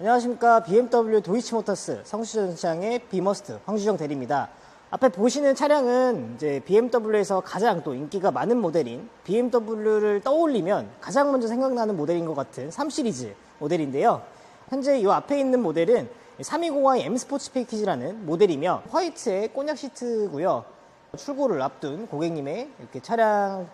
안녕하십니까 BMW 도이치모터스 성수전시장의 비머스트 황주정 대리입니다. 앞에 보시는 차량은 이제 BMW에서 가장 또 인기가 많은 모델인 BMW를 떠올리면 가장 먼저 생각나는 모델인 것 같은 3 시리즈 모델인데요. 현재 이 앞에 있는 모델은 320i M 스포츠 패키지라는 모델이며 화이트의 꼬냑 시트고요. 출고를 앞둔 고객님의 이렇게 차량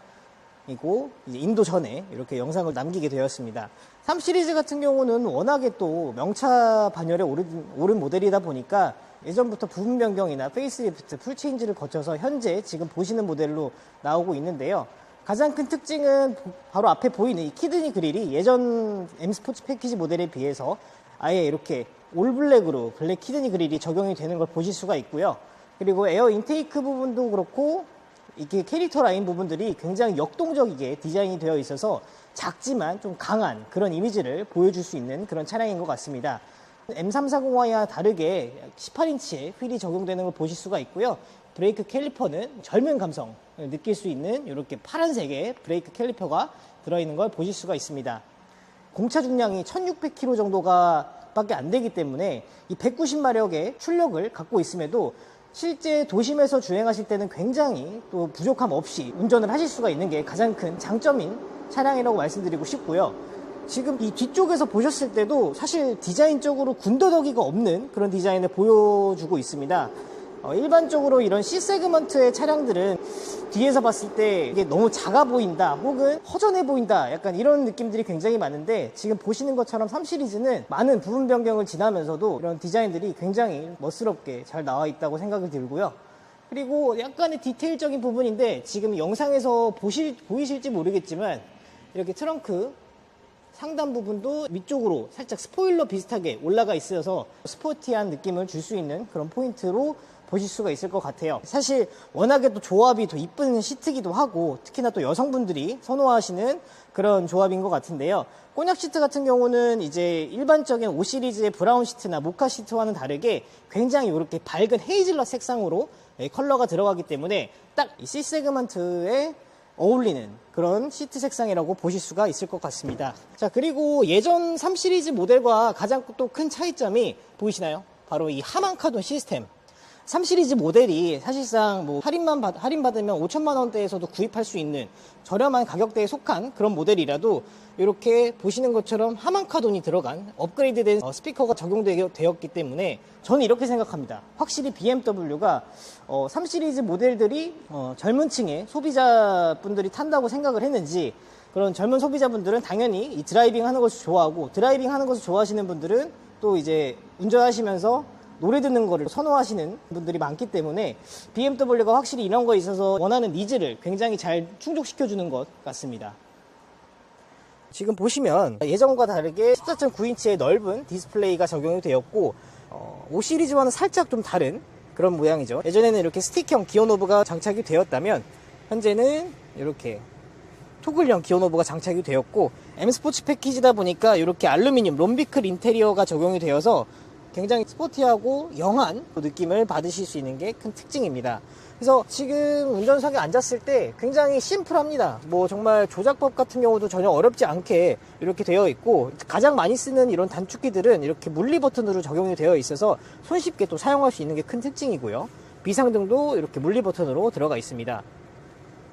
이고 인도 전에 이렇게 영상을 남기게 되었습니다. 3 시리즈 같은 경우는 워낙에 또 명차 반열에 오른, 오른 모델이다 보니까 예전부터 부분 변경이나 페이스리프트, 풀체인지를 거쳐서 현재 지금 보시는 모델로 나오고 있는데요. 가장 큰 특징은 보- 바로 앞에 보이는 이 키드니 그릴이 예전 M 스포츠 패키지 모델에 비해서 아예 이렇게 올블랙으로 블랙 키드니 그릴이 적용이 되는 걸 보실 수가 있고요. 그리고 에어 인테이크 부분도 그렇고 이게 캐릭터 라인 부분들이 굉장히 역동적이게 디자인이 되어 있어서 작지만 좀 강한 그런 이미지를 보여줄 수 있는 그런 차량인 것 같습니다. M340Y와 다르게 18인치의 휠이 적용되는 걸 보실 수가 있고요. 브레이크 캘리퍼는 젊은 감성을 느낄 수 있는 이렇게 파란색의 브레이크 캘리퍼가 들어있는 걸 보실 수가 있습니다. 공차 중량이 1600km 정도가 밖에 안 되기 때문에 이 190마력의 출력을 갖고 있음에도 실제 도심에서 주행하실 때는 굉장히 또 부족함 없이 운전을 하실 수가 있는 게 가장 큰 장점인 차량이라고 말씀드리고 싶고요. 지금 이 뒤쪽에서 보셨을 때도 사실 디자인적으로 군더더기가 없는 그런 디자인을 보여주고 있습니다. 어, 일반적으로 이런 C 세그먼트의 차량들은 뒤에서 봤을 때 이게 너무 작아 보인다 혹은 허전해 보인다 약간 이런 느낌들이 굉장히 많은데 지금 보시는 것처럼 3 시리즈는 많은 부분 변경을 지나면서도 이런 디자인들이 굉장히 멋스럽게 잘 나와 있다고 생각이 들고요. 그리고 약간의 디테일적인 부분인데 지금 영상에서 보실, 보이실지 모르겠지만 이렇게 트렁크 상단 부분도 위쪽으로 살짝 스포일러 비슷하게 올라가 있어서 스포티한 느낌을 줄 수 있는 그런 포인트로 보실 수가 있을 것 같아요. 사실 워낙에 또 조합이 더 이쁜 시트기도 하고 특히나 또 여성분들이 선호하시는 그런 조합인 것 같은데요. 꼬냑 시트 같은 경우는 이제 일반적인 5 시리즈의 브라운 시트나 모카 시트와는 다르게 굉장히 이렇게 밝은 헤이즐넛 색상으로 예, 컬러가 들어가기 때문에 딱 이 C 세그먼트에 어울리는 그런 시트 색상이라고 보실 수가 있을 것 같습니다. 자, 그리고 예전 3 시리즈 모델과 가장 또 큰 차이점이 보이시나요? 바로 이 하만 카돈 시스템. 3 시리즈 모델이 사실상 뭐 할인만 받, 할인 받으면 5천만 원대에서도 구입할 수 있는 저렴한 가격대에 속한 그런 모델이라도 이렇게 보시는 것처럼 하만 카돈이 들어간 업그레이드된 어, 스피커가 적용되었기 때문에 저는 이렇게 생각합니다. 확실히 BMW가 어, 3 시리즈 모델들이 어, 젊은 층의 소비자분들이 탄다고 생각을 했는지 그런 젊은 소비자분들은 당연히 이 드라이빙 하는 것을 좋아하고 드라이빙 하는 것을 좋아하시는 분들은 또 이제 운전하시면서 노래 듣는 거를 선호하시는 분들이 많기 때문에 BMW가 확실히 이런 거에 있어서 원하는 니즈를 굉장히 잘 충족시켜 주는 것 같습니다. 지금 보시면 예전과 다르게 14.9인치의 넓은 디스플레이가 적용이 되었고 어, 5 시리즈와는 살짝 좀 다른 그런 모양이죠. 예전에는 이렇게 스틱형 기어 노브가 장착이 되었다면 현재는 이렇게 토글형 기어 노브가 장착이 되었고 M 스포츠 패키지다 보니까 이렇게 알루미늄 롬비클 인테리어가 적용이 되어서 굉장히 스포티하고 영한 느낌을 받으실 수 있는 게 큰 특징입니다. 그래서 지금 운전석에 앉았을 때 굉장히 심플합니다. 뭐 정말 조작법 같은 경우도 전혀 어렵지 않게 이렇게 되어 있고 가장 많이 쓰는 이런 단축키들은 이렇게 물리 버튼으로 적용이 되어 있어서 손쉽게 또 사용할 수 있는 게 큰 특징이고요. 비상등도 이렇게 물리 버튼으로 들어가 있습니다.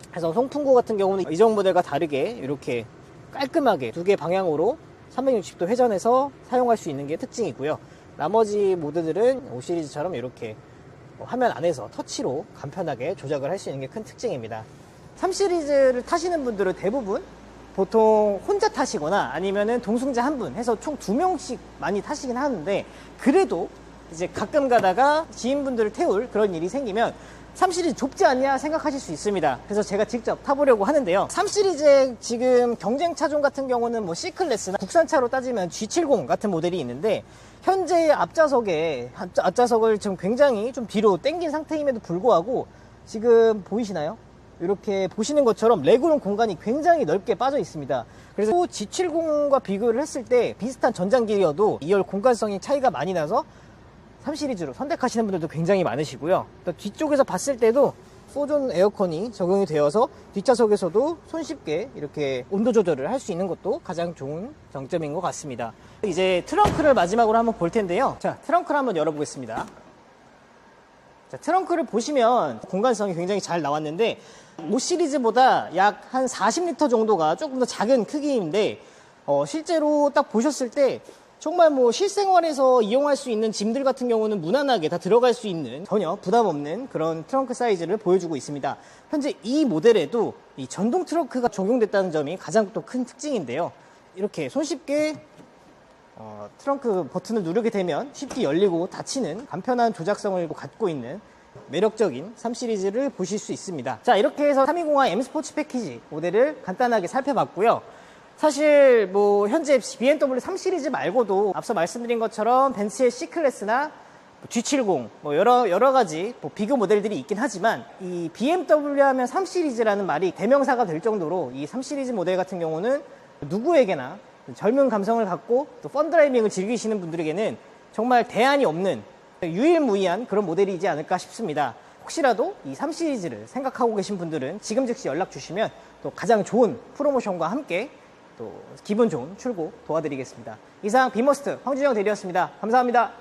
그래서 송풍구 같은 경우는 이전 모델과 다르게 이렇게 깔끔하게 두 개 방향으로 360도 회전해서 사용할 수 있는 게 특징이고요. 나머지 모드들은 5 시리즈처럼 이렇게 뭐 화면 안에서 터치로 간편하게 조작을 할 수 있는 게 큰 특징입니다. 3 시리즈를 타시는 분들은 대부분 보통 혼자 타시거나 아니면은 동승자 한 분 해서 총 두 명씩 많이 타시긴 하는데 그래도 이제 가끔 가다가 지인분들을 태울 그런 일이 생기면 3 시리즈 좁지 않냐 생각하실 수 있습니다. 그래서 제가 직접 타보려고 하는데요. 3 시리즈의 지금 경쟁 차종 같은 경우는 뭐 C클래스나 국산차로 따지면 G70 같은 모델이 있는데 현재 앞좌석에 앞- 앞좌석을 지금 굉장히 좀 뒤로 당긴 상태임에도 불구하고 지금 보이시나요? 이렇게 보시는 것처럼 레그룸 공간이 굉장히 넓게 빠져 있습니다. 그래서 G70과 비교를 했을 때 비슷한 전장기여도 2열 공간성이 차이가 많이 나서 3 시리즈로 선택하시는 분들도 굉장히 많으시고요. 또 뒤쪽에서 봤을 때도 4존 에어컨이 적용이 되어서 뒷좌석에서도 손쉽게 이렇게 온도 조절을 할 수 있는 것도 가장 좋은 장점인 것 같습니다. 이제 트렁크를 마지막으로 한번 볼 텐데요. 자, 트렁크를 한번 열어보겠습니다. 자, 트렁크를 보시면 공간성이 굉장히 잘 나왔는데 5 시리즈보다 약 한 40리터 정도가 조금 더 작은 크기인데 어, 실제로 딱 보셨을 때 정말 뭐 실생활에서 이용할 수 있는 짐들 같은 경우는 무난하게 다 들어갈 수 있는 전혀 부담 없는 그런 트렁크 사이즈를 보여주고 있습니다. 현재 이 모델에도 이 전동 트렁크가 적용됐다는 점이 가장 또 큰 특징인데요. 이렇게 손쉽게 어, 트렁크 버튼을 누르게 되면 쉽게 열리고 닫히는 간편한 조작성을 갖고 있는 매력적인 3 시리즈를 보실 수 있습니다. 자, 이렇게 해서 320i M 스포츠 패키지 모델을 간단하게 살펴봤고요. 사실 뭐 현재 BMW 3 시리즈 말고도 앞서 말씀드린 것처럼 벤츠의 C 클래스나 G70 뭐 여러 여러 가지 뭐 비교 모델들이 있긴 하지만 이 BMW 하면 3 시리즈라는 말이 대명사가 될 정도로 이 3 시리즈 모델 같은 경우는 누구에게나 젊은 감성을 갖고 또 펀드라이빙을 즐기시는 분들에게는 정말 대안이 없는 유일무이한 그런 모델이지 않을까 싶습니다. 혹시라도 이 3 시리즈를 생각하고 계신 분들은 지금 즉시 연락 주시면 또 가장 좋은 프로모션과 함께 또 기분 좋은 출고 도와드리겠습니다. 이상 비머스트 황준영 대리였습니다. 감사합니다.